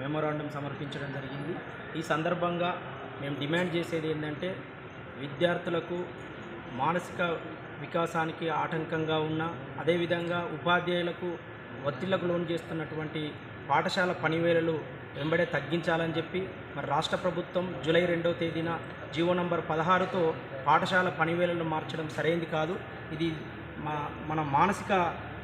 Memorandum సమర్పించడం జరిగింది. ఈ సందర్భంగా మేము డిమాండ్ చేసేది ఏంటంటే విద్యార్థులకు మానసిక వికాసానికి ఆటంకంగా ఉన్న అదేవిధంగా ఉపాధ్యాయులకు ఒత్తిళ్ళకు లోన్ చేస్తున్నటువంటి పాఠశాల పనివేళలు వెంబడే తగ్గించాలని చెప్పి మరి రాష్ట్ర ప్రభుత్వం జూలై రెండవ తేదీన జీవో నంబర్ పదహారుతో పాఠశాల పనివేళలు మార్చడం సరైంది కాదు. ఇది మా మన మానసిక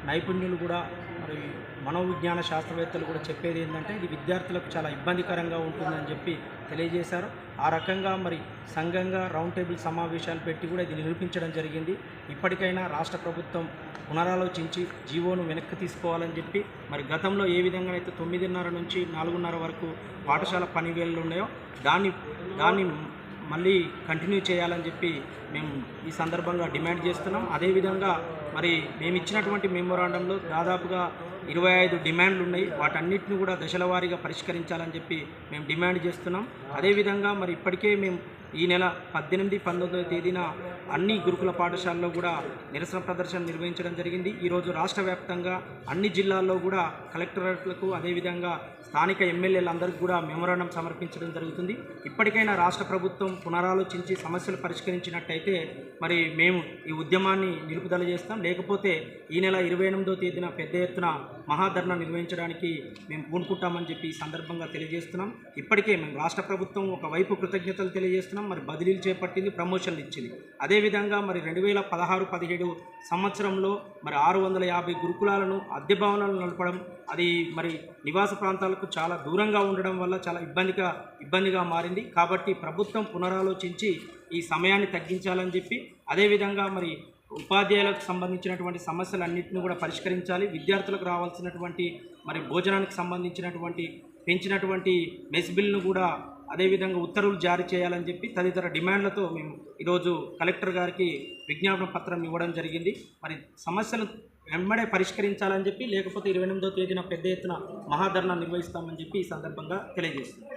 నైపుణ్యులు కూడా మరి మనోవిజ్ఞాన శాస్త్రవేత్తలు కూడా చెప్పేది ఏంటంటే ఇది విద్యార్థులకు చాలా ఇబ్బందికరంగా ఉంటుందని చెప్పి తెలియజేశారు. ఆ రకంగా మరి సంఘంగా రౌండ్ టేబుల్ సమావేశాలు పెట్టి కూడా ఇది నిరూపించడం జరిగింది. ఇప్పటికైనా రాష్ట్ర ప్రభుత్వం పునరాలోచించి జీవోను వెనక్కి తీసుకోవాలని చెప్పి మరి గతంలో ఏ విధంగా అయితే తొమ్మిదిన్నర నుంచి నాలుగున్నర వరకు పాఠశాల పనివేళ్ళు ఉన్నాయో దాన్ని దాన్ని మళ్ళీ కంటిన్యూ చేయాలని చెప్పి మేము ఈ సందర్భంగా డిమాండ్ చేస్తున్నాం. అదేవిధంగా మరి మేము ఇచ్చినటువంటి మెమోరాండంలో దాదాపుగా ఇరవై ఐదు డిమాండ్లు ఉన్నాయి. వాటన్నిటిని కూడా దశల వారీగా పరిష్కరించాలని చెప్పి మేము డిమాండ్ చేస్తున్నాం. అదేవిధంగా మరి ఇప్పటికే మేము ఈ నెల పద్దెనిమిది పంతొమ్మిదవ తేదీన అన్ని గురుకుల పాఠశాలలో కూడా నిరసన ప్రదర్శన నిర్వహించడం జరిగింది. ఈరోజు రాష్ట్ర వ్యాప్తంగా అన్ని జిల్లాల్లో కూడా కలెక్టరేట్లకు అదేవిధంగా స్థానిక ఎమ్మెల్యేలందరికీ కూడా మెమోరాండం సమర్పించడం జరుగుతుంది. ఇప్పటికైనా రాష్ట్ర ప్రభుత్వం పునరాలోచించి సమస్యలు పరిష్కరించినట్టయితే మరి మేము ఈ ఉద్యమాన్ని నిలుపుదల చేస్తాం. లేకపోతే ఈ నెల ఇరవై ఎనిమిదో తేదీన పెద్ద ఎత్తున మహాధర్నా నిర్వహించడానికి మేము పూనుకుంటామని చెప్పి ఈ సందర్భంగా తెలియజేస్తున్నాం. ఇప్పటికే మేము రాష్ట్ర ప్రభుత్వం ఒకవైపు కృతజ్ఞతలు తెలియజేస్తున్నాం. మరి బదిలీలు చేపట్టింది ప్రమోషన్లు ఇచ్చింది. అదేవిధంగా మరి రెండు వేల పదహారు పదిహేడు సంవత్సరంలో మరి ఆరు వందల యాభై గురుకులాలను అద్దె భవనాలను నడపడం అది మరి నివాస ప్రాంతాలకు చాలా దూరంగా ఉండడం వల్ల చాలా ఇబ్బందిగా ఇబ్బందిగా మారింది. కాబట్టి ప్రభుత్వం పునరాలోచించి ఈ సమయాన్ని తగ్గించాలని చెప్పి అదేవిధంగా మరి ఉపాధ్యాయులకు సంబంధించినటువంటి సమస్యలన్నింటినీ కూడా పరిష్కరించాలి. విద్యార్థులకు రావాల్సినటువంటి మరి భోజనానికి సంబంధించినటువంటి పెంచినటువంటి మెస్ బిల్ను కూడా అదేవిధంగా ఉత్తర్వులు జారీ చేయాలని చెప్పి తదితర డిమాండ్లతో మేము ఈరోజు కలెక్టర్ గారికి విజ్ఞాపన పత్రం ఇవ్వడం జరిగింది. మరి సమస్యలు వెంబడే పరిష్కరించాలని చెప్పి లేకపోతే ఇరవై ఎనిమిదో తేదీన పెద్ద ఎత్తున మహాధర్నా నిర్వహిస్తామని చెప్పి ఈ సందర్భంగా తెలియజేస్తుంది